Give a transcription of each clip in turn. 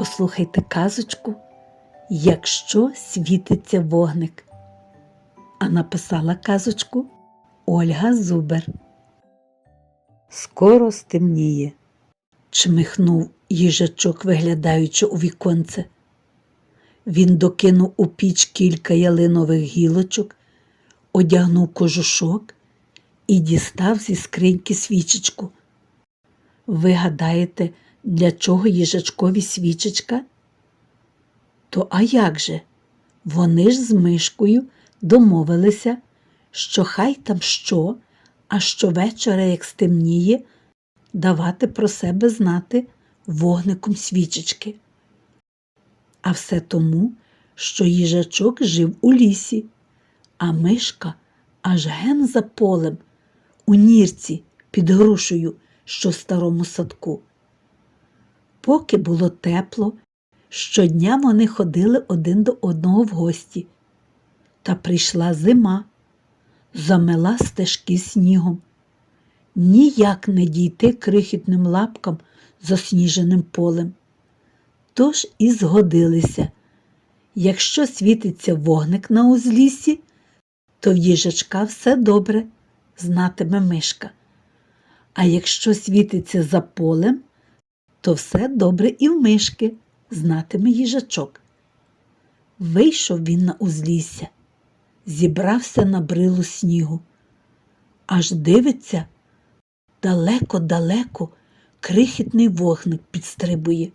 Послухайте казочку, якщо світиться вогник. А написала казочку Ольга Зубер. Скоро стемніє, чмихнув їжачок, виглядаючи у віконце. Він докинув у піч кілька ялинових гілочок, одягнув кожушок і дістав зі скриньки свічечку. Ви гадаєте, для чого їжачкові свічечка? То а як же? Вони ж з мишкою домовилися, що хай там що, а щовечора, як стемніє, давати про себе знати вогником свічечки. А все тому, що їжачок жив у лісі, а мишка аж ген за полем, у нірці під грушею, що в старому садку. Поки було тепло, щодня вони ходили один до одного в гості. Та прийшла зима, замела стежки снігом. Ніяк не дійти крихітним лапкам засніженим полем. Тож і згодилися. Якщо світиться вогник на узліссі, то в їжачка все добре, знатиме мишка. А якщо світиться за полем, то все добре і в мишки, знатиме їжачок. Вийшов він на узлісся, зібрався на брилу снігу. Аж дивиться, далеко-далеко крихітний вогник підстрибує.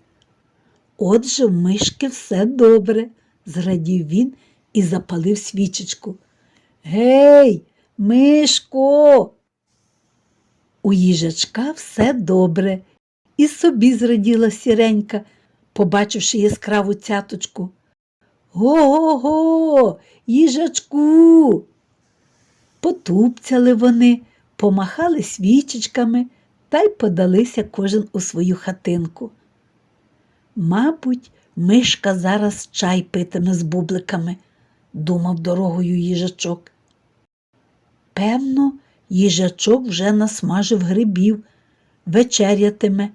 Отже, в мишки все добре, зрадів він і запалив свічечку. Гей, мишко! У їжачка все добре, і собі зраділа сіренька, побачивши яскраву цяточку. Го-го-го, їжачку. Потупцяли вони, помахали свічечками та й подалися кожен у свою хатинку. Мабуть, мишка зараз чай питиме з бубликами, думав дорогою їжачок. Певно, їжачок вже насмажив грибів, вечерятиме,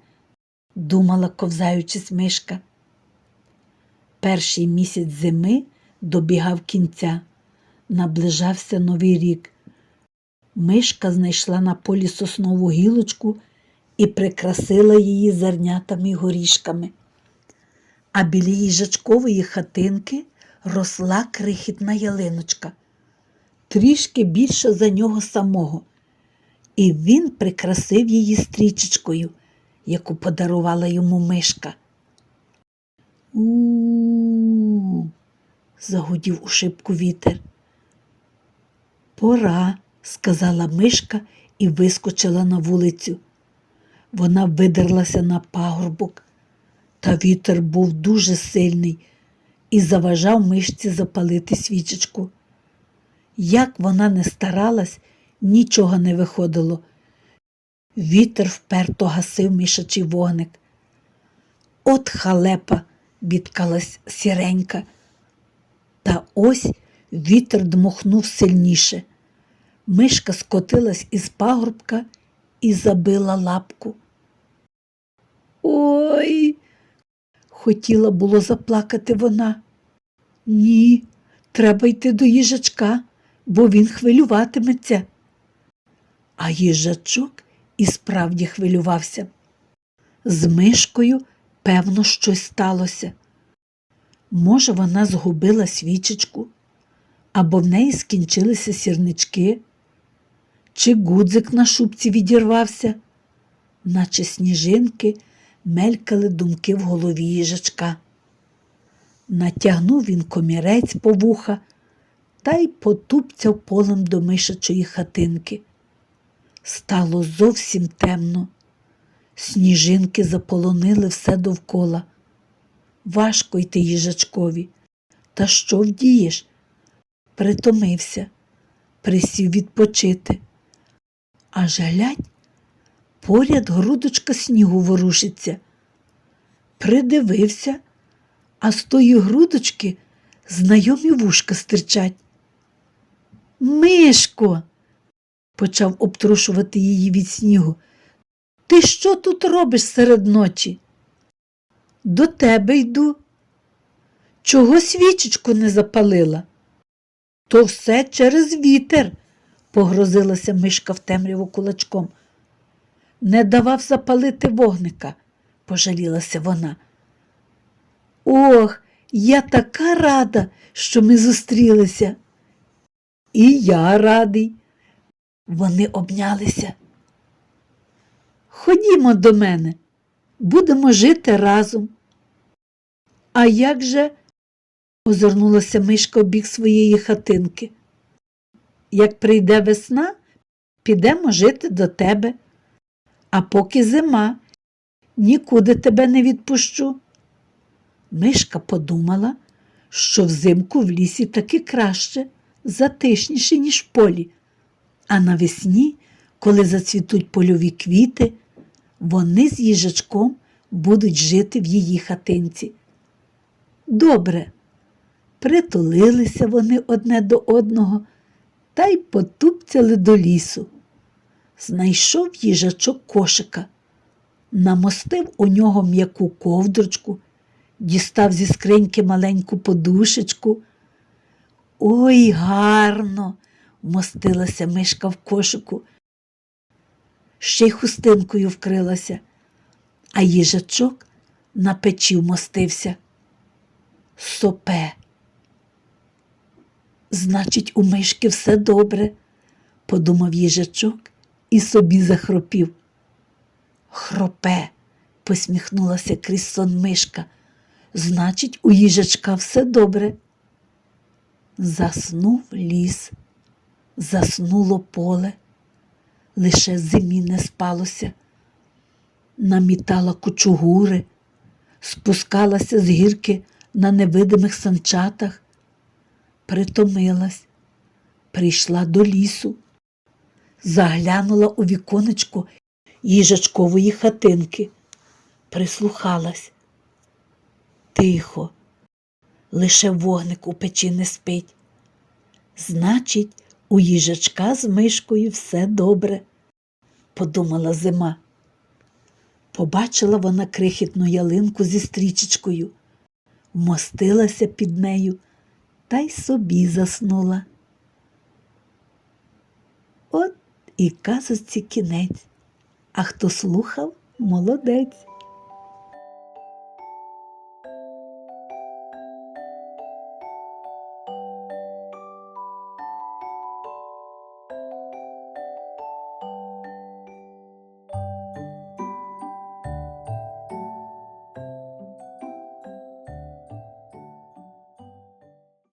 думала, ковзаючись мишка. Перший місяць зими добігав кінця, наближався новий рік. Мишка знайшла на полі соснову гілочку і прикрасила її зернятами й горішками. А біля їжачкової хатинки росла крихітна ялиночка, трішки більша за нього самого, і він прикрасив її стрічечкою, яку подарувала йому мишка. У, загудів у шибку вітер. Пора, сказала мишка і вискочила на вулицю. Вона видерлася на пагорбок, та вітер був дуже сильний і заважав мишці запалити свічечку. Як вона не старалась, нічого не виходило. Вітер вперто гасив мишачий вогник. От халепа, бідкалась сіренька. Та ось вітер дмухнув сильніше. Мишка скотилась із пагорбка і забила лапку. Ой, хотіла було заплакати вона. Ні, треба йти до їжачка, бо він хвилюватиметься. А їжачок і справді хвилювався. З мишкою, певно, щось сталося. Може, вона згубила свічечку, або в неї скінчилися сірнички, чи гудзик на шубці відірвався, наче сніжинки мелькали думки в голові їжачка. Натягнув він комірець по вуха та й потупцяв полем до мишачої хатинки. Стало зовсім темно. Сніжинки заполонили все довкола. Важко йти їжачкові. Та що вдієш? Притомився, присів відпочити. Аж глядь, поряд грудочка снігу ворушиться. Придивився, а з тої грудочки знайомі вушка стирчать. Мишко, почав обтрушувати її від снігу. Ти що тут робиш серед ночі? До тебе йду. Чого свічечку не запалила? То все через вітер, погрозилася мишка в темряву кулачком. Не давав запалити вогника, пожалілася вона. Ох, я така рада, що ми зустрілися. І я радий. Вони обнялися. Ходімо до мене, будемо жити разом. А як же? озирнулася мишка в бік своєї хатинки. Як прийде весна, підемо жити до тебе. А поки зима, нікуди тебе не відпущу. Мишка подумала, що взимку в лісі таки краще, затишніше, ніж в полі. А навесні, коли зацвітуть польові квіти, вони з їжачком будуть жити в її хатинці. Добре, притулилися вони одне до одного та й потупцяли до лісу. Знайшов їжачок кошика, намостив у нього м'яку ковдрочку, дістав зі скриньки маленьку подушечку. Ой, гарно, вмостилася мишка в кошику, ще й хустинкою вкрилася, а їжачок на печі вмостився. Сопе. Значить, у мишки все добре, подумав їжачок і собі захропів. Хропе, посміхнулася крізь сон мишка. Значить, у їжачка все добре. Заснув ліс, заснуло поле, лише зимі не спалося. Намітала кучугури, спускалася з гірки на невидимих санчатах, притомилась, прийшла до лісу, заглянула у віконечко їжачкової хатинки, прислухалась. Тихо, лише вогник у печі не спить. Значить, у їжачка з мишкою все добре, подумала зима. Побачила вона крихітну ялинку зі стрічечкою, вмостилася під нею та й собі заснула. От і казочці кінець, а хто слухав, молодець.